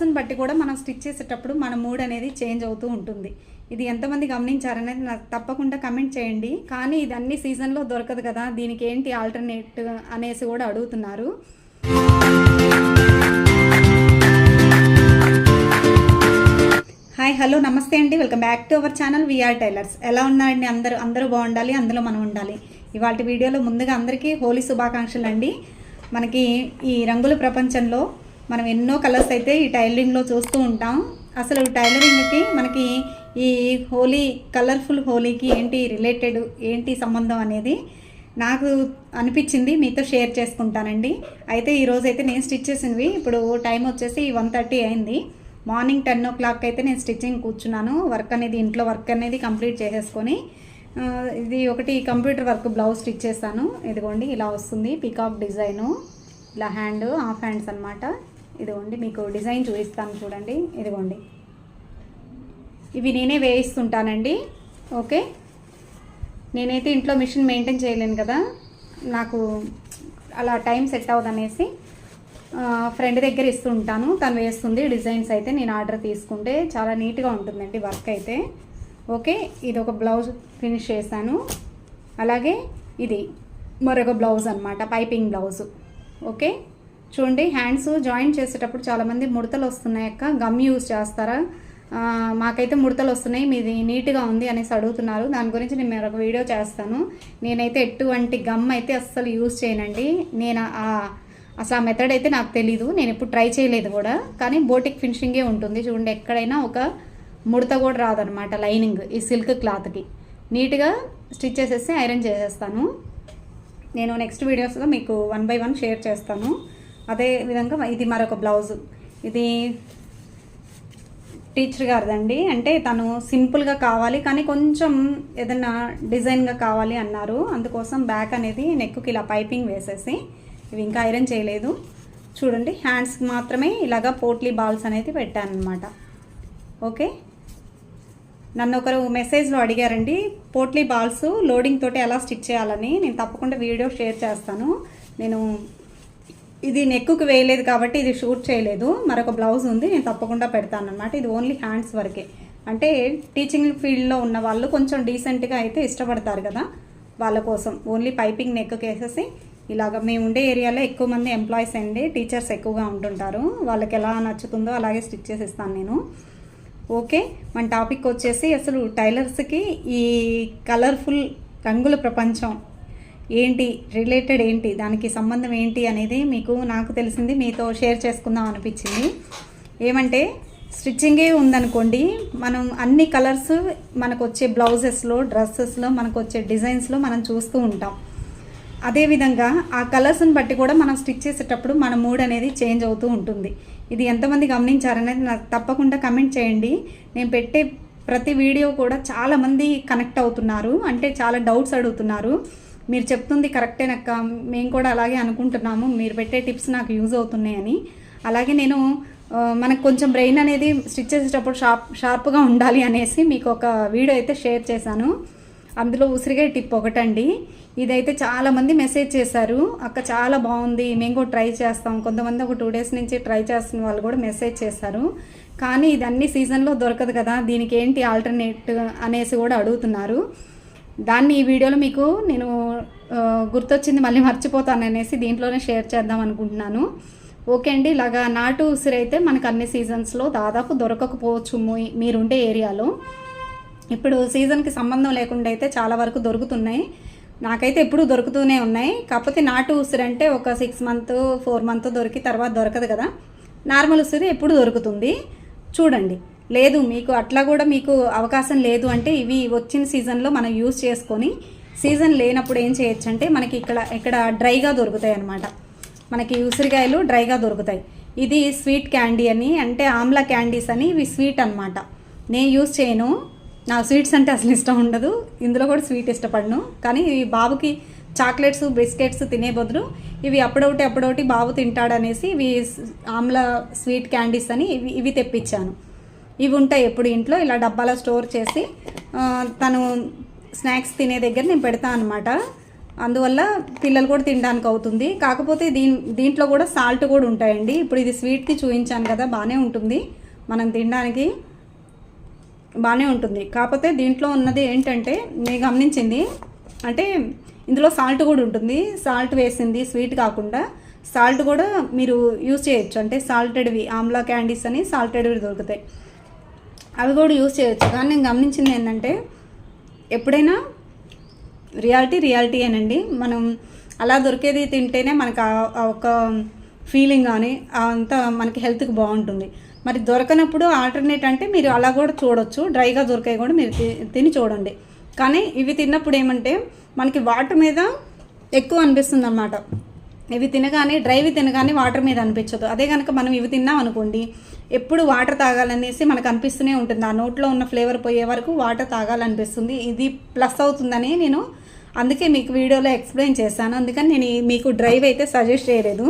కలర్స్ని బట్టి కూడా మనం స్టిచ్ చేసేటప్పుడు మన మూడ్ అనేది చేంజ్ అవుతూ ఉంటుంది. ఇది ఎంతమంది గమనించారనేది నాకు తప్పకుండా కమెంట్ చేయండి. కానీ ఇది అన్ని సీజన్లో దొరకదు కదా దీనికి ఏంటి ఆల్టర్నేట్ అనేసి కూడా అడుగుతున్నారు. హాయ్ హలో నమస్తే అండి. Welcome back to our channel V R tailors. ఎలా ఉన్నారండి అందరూ? అందరూ బాగుండాలి అందులో మనం ఉండాలి. ఇవాళ వీడియోలో ముందుగా అందరికీ హోలీ శుభాకాంక్షలు అండి మనకి ఈ రంగుల ప్రపంచంలో మనం ఎన్నో కలర్స్ అయితే ఈ టైలరింగ్లో చూస్తూ ఉంటాం. అసలు టైలరింగ్కి మనకి ఈ హోలీ కలర్ఫుల్ హోలీకి ఏంటి రిలేటెడ్ ఏంటి సంబంధం అనేది నాకు అనిపించింది. మీతో షేర్ చేసుకుంటానండి. అయితే ఈరోజు అయితే నేను స్టిచ్ చేసినవి. ఇప్పుడు టైం వచ్చేసి వన్ థర్టీ అయింది. మార్నింగ్ టెన్ ఓ క్లాక్ అయితే నేను స్టిచ్చింగ్ కూర్చున్నాను. వర్క్ అనేది ఇంట్లో వర్క్ అనేది కంప్లీట్ చేసేసుకొని ఇది ఒకటి కంప్యూటర్ వర్క్ బ్లౌజ్ స్టిచ్ చేస్తాను ఇదిగోండి ఇలా వస్తుంది. Peacock design. ఇలా హ్యాండ్ హాఫ్ హ్యాండ్స్ అనమాట ఇదిగోండి మీకు డిజైన్ చూపిస్తాను చూడండి. ఇదిగోండి. ఇవి నేనే వేయిస్తుంటానండి. ఓకే? నేనైతే ఇంట్లో మిషన్ మెయింటైన్ చేయలేను కదా. నాకు అలా టైం సెట్ అవ్వదనేసి ఫ్రెండ్ దగ్గర ఇస్తూ ఉంటాను తను వేస్తుంది డిజైన్స్ అయితే నేను ఆర్డర్ తీసుకుంటే చాలా నీట్గా ఉంటుందండి వర్క్ అయితే. ఓకే? ఇది ఒక బ్లౌజ్ ఫినిష్ చేశాను. అలాగే ఇది మరొక బ్లౌజ్ అనమాట పైపింగ్ బ్లౌజ్. ఓకే? చూడండి హ్యాండ్స్ జాయిన్ చేసేటప్పుడు చాలామంది ముడతలు వస్తున్నాయి అక్క. గమ్ యూజ్ చేస్తారా? మాకైతే ముడతలు వస్తున్నాయి మీది నీట్గా ఉంది అనేసి అడుగుతున్నారు. దాని గురించి నేను మరొక వీడియో చేస్తాను. నేనైతే ఎటువంటి గమ్ అయితే అస్సలు యూజ్ చేయనండి. నేను అసలు ఆ మెథడ్ అయితే నాకు తెలీదు. నేను ఎప్పుడు ట్రై చేయలేదు కూడా. కానీ బోటిక్ ఫినిషింగే ఉంటుంది. చూడండి ఎక్కడైనా ఒక ముడత కూడా రాదనమాట లైనింగ్ ఈ సిల్క్ క్లాత్కి నీట్గా స్టిచ్ చేసేసి ఐరన్ చేసేస్తాను. నేను నెక్స్ట్ వీడియోస్లో మీకు వన్ బై వన్ షేర్ చేస్తాను. అదే విధంగా ఇది మరొక బ్లౌజ్. ఇది టీచర్ గారిదండి. అంటే తను సింపుల్గా కావాలి కానీ కొంచెం ఏదైనా డిజైన్గా కావాలి అన్నారు. అందుకోసం బ్యాక్ అనేది నెక్కుకి ఇలా పైపింగ్ వేసేసి ఇవి ఇంకా ఐరన్ చేయలేదు. చూడండి హ్యాండ్స్కి మాత్రమే ఇలాగా పోట్లీ బాల్స్ అనేది పెట్టాను అనమాట ఓకే? నన్ను ఒకరు మెసేజ్లో అడిగారండి పోట్లీ బాల్స్ లోడింగ్ తోటి ఎలా స్టిచ్ చేయాలని. నేను తప్పకుండా వీడియో షేర్ చేస్తాను. నేను ఇది నెక్కుకు వేయలేదు కాబట్టి ఇది షూట్ చేయలేదు. మరొక బ్లౌజ్ ఉంది నేను తప్పకుండా పెడతాను అనమాట ఇది ఓన్లీ హ్యాండ్స్ వరకే. అంటే టీచింగ్ ఫీల్డ్లో ఉన్న వాళ్ళు కొంచెం డీసెంట్గా అయితే ఇష్టపడతారు కదా వాళ్ళ కోసం. ఓన్లీ పైపింగ్ నెక్కు వేసేసి ఇలాగ మేము ఉండే ఏరియాలో ఎక్కువ మంది ఎంప్లాయీస్ అండి టీచర్స్ ఎక్కువగా ఉంటుంటారు. వాళ్ళకి ఎలా నచ్చుతుందో అలాగే స్టిచ్ చేసి ఇస్తాను నేను. ఓకే మన టాపిక్ వచ్చేసి అసలు టైలర్స్కి ఈ కలర్ఫుల్ రంగుల ప్రపంచం ఏంటి రిలేటెడ్ ఏంటి దానికి సంబంధం ఏంటి అనేది మీకు నాకు తెలిసింది మీతో షేర్ చేసుకుందాం అనిపించింది. ఏమంటే స్టిచ్చింగే ఉందనుకోండి మనం అన్ని కలర్స్ మనకు వచ్చే బ్లౌజెస్లో డ్రెస్సెస్లో మనకు వచ్చే డిజైన్స్లో మనం చూస్తూ ఉంటాం. అదేవిధంగా ఆ కలర్స్ని బట్టి కూడా మనం స్టిచ్ చేసేటప్పుడు మన మూడ్ అనేది చేంజ్ అవుతూ ఉంటుంది. ఇది ఎంతమంది గమనించారనేది నాకు తప్పకుండా కమెంట్ చేయండి. నేను పెట్టే ప్రతి వీడియో కూడా చాలామంది కనెక్ట్ అవుతున్నారు అంటే చాలా డౌట్స్ అడుగుతున్నారు. మీరు చెప్తుంది కరెక్టేనక్క మేము కూడా అలాగే అనుకుంటున్నాము. మీరు పెట్టే టిప్స్ నాకు యూజ్ అవుతున్నాయని. అలాగే నేను మనకు కొంచెం బ్రెయిన్ అనేది స్టిచ్ చేసేటప్పుడు షార్ప్ షార్ప్గా ఉండాలి అనేసి మీకు ఒక వీడియో అయితే షేర్ చేశాను. అందులో ఉసిరిగే టిప్ ఒకటండి. ఇదైతే చాలా మంది మెసేజ్ చేశారు. అక్క చాలా బాగుంది. మేము కూడా ట్రై చేస్తాం. కొంతమంది ఒక టూ డేస్ నుంచి ట్రై చేస్తున్న వాళ్ళు కూడా మెసేజ్ చేశారు. కానీ ఇది అన్ని సీజన్లో దొరకదు కదా. దీనికి ఏంటి ఆల్టర్నేట్ అనేసి కూడా అడుగుతున్నారు. దాన్ని ఈ వీడియోలో మీకు నేను గుర్తొచ్చింది మళ్ళీ మర్చిపోతాను అనేసి దీంట్లోనే షేర్ చేద్దాం అనుకుంటున్నాను. ఓకే అండి ఇలాగా నాటు ఉసిరి అయితే మనకు అన్ని సీజన్స్లో దాదాపు దొరకకపోవచ్చు మీ- మీరుండే ఏరియాలో. ఇప్పుడు సీజన్కి సంబంధం లేకుండా అయితే చాలా వరకు దొరుకుతున్నాయి. నాకైతే ఎప్పుడూ దొరుకుతూనే ఉన్నాయి. కాకపోతే నాటు ఉసిరి అంటే ఒక సిక్స్ మంత్ ఫోర్ మంత్ దొరికి తర్వాత దొరకదు కదా. నార్మల్ ఉసిరి ఎప్పుడు దొరుకుతుంది? చూడండి. లేదు మీకు అట్లా కూడా మీకు అవకాశం లేదు అంటే ఇవి వచ్చిన సీజన్లో మనం యూస్ చేసుకొని సీజన్ లేనప్పుడు ఏం చేయొచ్చు అంటే మనకి ఇక్కడ ఇక్కడ డ్రైగా దొరుకుతాయి అన్నమాట. మనకి ఉసిరికాయలు డ్రైగా దొరుకుతాయి. ఇది స్వీట్ క్యాండీ అని అంటే ఆమ్లా క్యాండీస్ అని ఇవి స్వీట్ అన్నమాట. నేను యూస్ చేయను. నా స్వీట్స్ అంటే అసలు ఇష్టం ఉండదు. ఇందులో కూడా స్వీట్ ఇష్టపడను. కానీ ఈ బాబుకి చాక్లెట్స్ బిస్కెట్స్ తినే బదులు ఇవి అప్పుడొకటి అప్పుడొకటి బాబు తింటాడనేసి ఇవి ఆమ్లా స్వీట్ క్యాండీస్ అని ఇవి ఇవి తెప్పించాను. ఇవి ఉంటాయి ఎప్పుడు ఇంట్లో. ఇలా డబ్బాలో స్టోర్ చేసి తను స్నాక్స్ తినే దగ్గర నేను పెడతా అనమాట అందువల్ల పిల్లలు కూడా తినడానికి అవుతుంది. కాకపోతే దీని దీంట్లో కూడా సాల్ట్ కూడా ఉంటాయండి. ఇప్పుడు ఇది స్వీట్కి చూపించాను కదా బాగానే ఉంటుంది. మనం తినడానికి బాగానే ఉంటుంది. కాకపోతే దీంట్లో ఉన్నది ఏంటంటే నేను గమనించింది అంటే ఇందులో సాల్ట్ కూడా ఉంటుంది. సాల్ట్ వేసింది స్వీట్ కాకుండా సాల్ట్ కూడా మీరు యూజ్ చేయొచ్చు. అంటే సాల్టెడ్వి ఆమ్లా క్యాండీస్ అని సాల్టెడ్వి దొరుకుతాయి. అవి కూడా యూస్ చేయొచ్చు. కానీ నేను గమనించింది ఏంటంటే ఎప్పుడైనా రియాలిటీ రియాలిటీ అనండి మనం అలా దొరికేది తింటేనే మనకు ఆ- ఒక ఫీలింగ్ కానీ అంతా మనకి హెల్త్కి బాగుంటుంది. మరి దొరకనప్పుడు ఆల్టర్నేట్ అంటే మీరు అలా కూడా చూడొచ్చు. డ్రైగా దొరికాయి కూడా మీరు తి- తిని చూడండి. కానీ ఇవి తిన్నప్పుడు ఏమంటే మనకి వాటర్ మీద ఎక్కువ అనిపిస్తుంది అన్నమాట ఇవి తినగానే డ్రైవి తినగానే వాటర్ మీద అనిపించదు. అదే కనుక మనం ఇవి తిన్నాం అనుకోండి ఎప్పుడు వాటర్ తాగాలనేసి మనకు అనిపిస్తూనే ఉంటుంది. ఆ నోట్లో ఉన్న ఫ్లేవర్ పోయే వరకు వాటర్ తాగాలనిపిస్తుంది. ఇది ప్లస్ అవుతుందని నేను అందుకే మీకు వీడియోలో ఎక్స్ప్లెయిన్ చేశాను. అందుకని నేను మీకు డ్రైవ్ అయితే సజెస్ట్ చేయలేదు.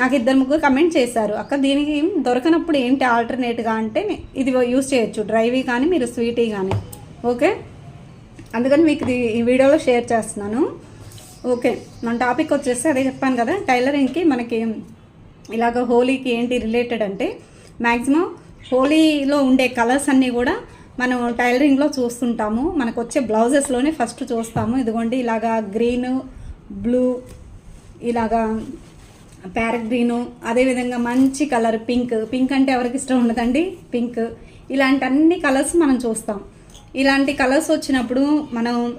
నాకు ఇద్దరు ముగ్గురు కమెంట్ చేశారు. అక్క దీనికి దొరకనప్పుడు ఏంటి ఆల్టర్నేట్గా అంటే ఇది యూస్ చేయొచ్చు. డ్రైవీ కానీ మీరు స్వీటీ కానీ. ఓకే? అందుకని మీకు ఇది ఈ వీడియోలో షేర్ చేస్తున్నాను. ఓకే మన టాపిక్ వచ్చేసి అదే చెప్పాను కదా టైలరింగ్కి మనకి ఇలాగ హోలీకి ఏంటి రిలేటెడ్ అంటే మ్యాక్సిమం హోలీలో ఉండే కలర్స్ అన్నీ కూడా మనం టైలరింగ్లో చూస్తుంటాము. మనకు వచ్చే బ్లౌజెస్లోనే ఫస్ట్ చూస్తాము. ఇదిగోండి ఇలాగా గ్రీన్ బ్లూ ఇలాగా ప్యారెట్ గ్రీను అదేవిధంగా మంచి కలర్ పింక్. పింక్ అంటే ఎవరికి ఇష్టం ఉండదండి? పింక్. ఇలాంటి అన్ని కలర్స్ మనం చూస్తాం. ఇలాంటి కలర్స్ వచ్చినప్పుడు మనం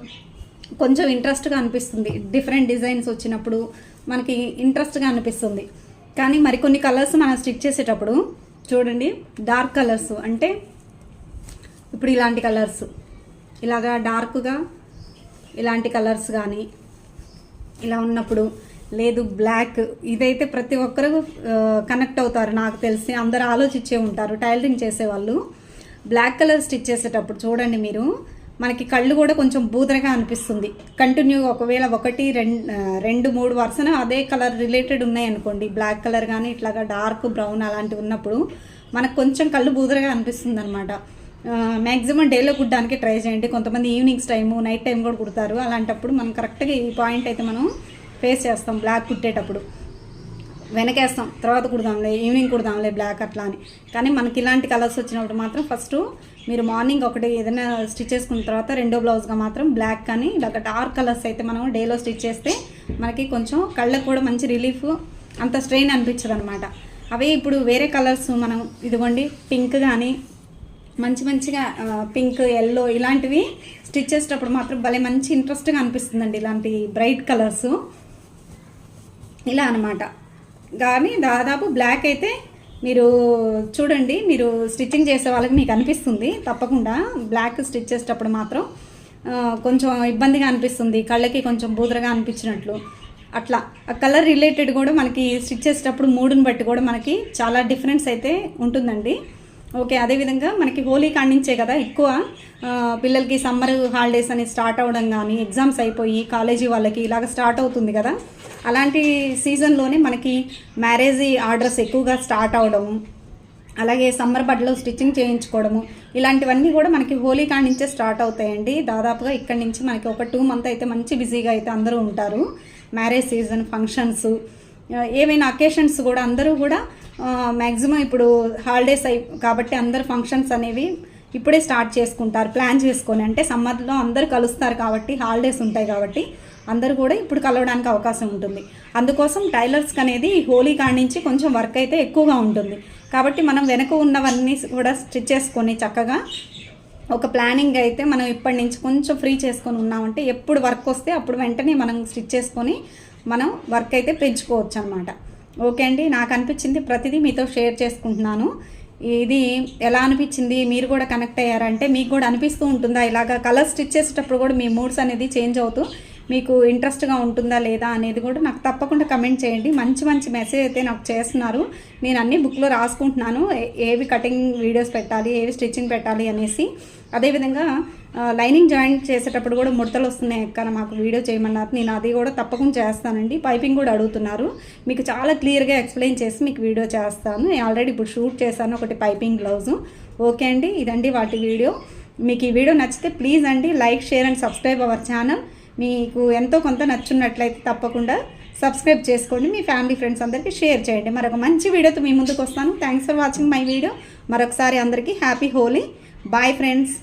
కొంచెం ఇంట్రెస్ట్గా అనిపిస్తుంది. డిఫరెంట్ డిజైన్స్ వచ్చినప్పుడు మనకి ఇంట్రెస్ట్గా అనిపిస్తుంది. కానీ మరికొన్ని కలర్స్ మనం స్టిచ్ చేసేటప్పుడు చూడండి డార్క్ కలర్స్ అంటే ఇప్పుడు ఇలాంటి కలర్స్ ఇలాగా డార్క్గా ఇలాంటి కలర్స్ కానీ ఇలా ఉన్నప్పుడు లేదు బ్లాక్ ఇదైతే ప్రతి ఒక్కరు కనెక్ట్ అవుతారు. నాకు తెలిసి అందరు ఆలోచించే ఉంటారు టైలరింగ్ చేసేవాళ్ళు. బ్లాక్ కలర్ స్టిచ్ చేసేటప్పుడు చూడండి మీరు. మనకి కళ్ళు కూడా కొంచెం బూదరగా అనిపిస్తుంది. కంటిన్యూ ఒకవేళ ఒకటి రెండు రెండు మూడు వరుసన అదే కలర్ రిలేటెడ్ ఉన్నాయి అనుకోండి. బ్లాక్ కలర్ కానీ ఇట్లాగా డార్క్ బ్రౌన్ అలాంటివి ఉన్నప్పుడు మనకు కొంచెం కళ్ళు బూదరగా అనిపిస్తుంది అనమాట మ్యాక్సిమం డేలో కుట్టడానికి ట్రై చేయండి. కొంతమంది ఈవినింగ్స్ టైము నైట్ టైం కూడా కుడతారు. అలాంటప్పుడు మనం కరెక్ట్గా ఈ పాయింట్ అయితే మనం ఫేస్ చేస్తాం బ్లాక్ కుట్టేటప్పుడు. వెనకేస్తాం తర్వాత కుడదాంలే ఈవినింగ్ కుడదాంలే బ్లాక్ అట్లా అని. కానీ మనకి ఇలాంటి కలర్స్ వచ్చినప్పుడు మాత్రం ఫస్ట్ మీరు మార్నింగ్ ఒకటి ఏదైనా స్టిచ్ చేసుకున్న తర్వాత రెండో బ్లౌజ్గా మాత్రం బ్లాక్ కానీ ఇలా డార్క్ కలర్స్ అయితే మనం డేలో స్టిచ్ చేస్తే మనకి కొంచెం కళ్ళకు కూడా మంచి రిలీఫ్ అంత స్ట్రెయిన్ అనిపించదు అనమాట అవే ఇప్పుడు వేరే కలర్స్ మనం ఇదిగోండి పింక్ కానీ మంచి మంచిగా పింక్ ఎల్లో ఇలాంటివి స్టిచ్ చేసేటప్పుడు మాత్రం భలే మంచి ఇంట్రెస్ట్గా అనిపిస్తుందండి ఇలాంటి బ్రైట్ కలర్స్ ఇలా అనమాట కానీ దాదాపు బ్లాక్ అయితే మీరు చూడండి మీరు స్టిచ్చింగ్ చేసే వాళ్ళకి మీకు అనిపిస్తుంది తప్పకుండా. బ్లాక్ స్టిచ్ చేసేటప్పుడు మాత్రం కొంచెం ఇబ్బందిగా అనిపిస్తుంది కళ్ళకి కొంచెం బూదరగా అనిపించినట్లు. అట్లా. ఆ కలర్ రిలేటెడ్ కూడా మనకి స్టిచ్ చేసేటప్పుడు మూడుని బట్టి కూడా మనకి చాలా డిఫరెన్స్ అయితే ఉంటుందండి. ఓకే అదేవిధంగా మనకి హోలీ కాడించే కదా ఎక్కువ. పిల్లలకి సమ్మర్ హాలిడేస్ అని స్టార్ట్ అవ్వడం కానీ ఎగ్జామ్స్ అయిపోయి కాలేజీ వాళ్ళకి ఇలాగ స్టార్ట్ అవుతుంది కదా. అలాంటి సీజన్లోనే మనకి మ్యారేజ్ ఆర్డర్స్ ఎక్కువగా స్టార్ట్ అవడం అలాగే సమ్మర్ బడ్లో స్టిచ్చింగ్ చేయించుకోవడము ఇలాంటివన్నీ కూడా మనకి హోలీ కాడి నుంచే స్టార్ట్ అవుతాయండి. దాదాపుగా ఇక్కడి నుంచి మనకి ఒక టూ మంత్ అయితే మంచి బిజీగా అయితే అందరూ ఉంటారు. మ్యారేజ్ సీజన్ ఫంక్షన్స్ ఏవైనా అకేషన్స్ కూడా అందరూ కూడా మ్యాక్సిమం ఇప్పుడు హాలిడేస్ అయి కాబట్టి అందరు ఫంక్షన్స్ అనేవి ఇప్పుడే స్టార్ట్ చేసుకుంటారు ప్లాన్ చేసుకొని. అంటే సమ్మర్లో అందరూ కలుస్తారు కాబట్టి హాలిడేస్ ఉంటాయి కాబట్టి అందరూ కూడా ఇప్పుడు కలవడానికి అవకాశం ఉంటుంది. అందుకోసం టైలర్స్కి అనేది హోలీ కాడి నుంచి కొంచెం వర్క్ అయితే ఎక్కువగా ఉంటుంది. కాబట్టి మనం వెనక ఉన్నవన్నీ కూడా స్టిచ్ చేసుకొని చక్కగా ఒక ప్లానింగ్ అయితే మనం ఇప్పటి నుంచి కొంచెం ఫ్రీ చేసుకొని ఉన్నామంటే ఎప్పుడు వర్క్ వస్తే అప్పుడు వెంటనే మనం స్టిచ్ చేసుకొని మనం వర్క్ అయితే పెంచుకోవచ్చు అనమాట ఓకే అండి నాకు అనిపించింది ప్రతిదీ మీతో షేర్ చేసుకుంటున్నాను. ఇది ఎలా అనిపించింది? మీరు కూడా కనెక్ట్ అయ్యారంటే మీకు కూడా అనిపిస్తూ ఉంటుందా? ఇలాగా కలర్ స్టిచ్ చేసేటప్పుడు కూడా మీ మూడ్స్ అనేది చేంజ్ అవుతూ మీకు ఇంట్రెస్ట్గా ఉంటుందా లేదా అనేది కూడా నాకు తప్పకుండా కమెంట్ చేయండి. మంచి మంచి మెసేజ్ అయితే నాకు చేస్తున్నారు. నేను అన్ని బుక్లో రాసుకుంటున్నాను. ఏ- ఏవి కటింగ్ వీడియోస్ పెట్టాలి? ఏవి స్టిచ్చింగ్ పెట్టాలి? అనేసి. అదేవిధంగా లైనింగ్ జాయింట్ చేసేటప్పుడు కూడా ముడతలు వస్తున్నాయి ఎక్కడ మాకు వీడియో చేయమన్నారు. నేను అది కూడా తప్పకుండా చేస్తానండి. పైపింగ్ కూడా అడుగుతున్నారు. మీకు చాలా క్లియర్గా ఎక్స్ప్లెయిన్ చేసి మీకు వీడియో చేస్తాను. నేను ఆల్రెడీ ఇప్పుడు షూట్ చేశాను ఒకటి పైపింగ్ బ్లౌజు. ఓకే అండి ఇదండి వాటి వీడియో. మీకు ఈ వీడియో నచ్చితే ప్లీజ్ అండి like share and subscribe our channel. మీకు ఎంతో కొంత నచ్చున్నట్లయితే తప్పకుండా సబ్స్క్రైబ్ చేసుకోండి. మీ ఫ్యామిలీ ఫ్రెండ్స్ అందరికీ షేర్ చేయండి. మరొక మంచి వీడియోతో మీ ముందుకు వస్తాను. Thanks for watching my video మరొకసారి అందరికీ హ్యాపీ హోలీ. Bye friends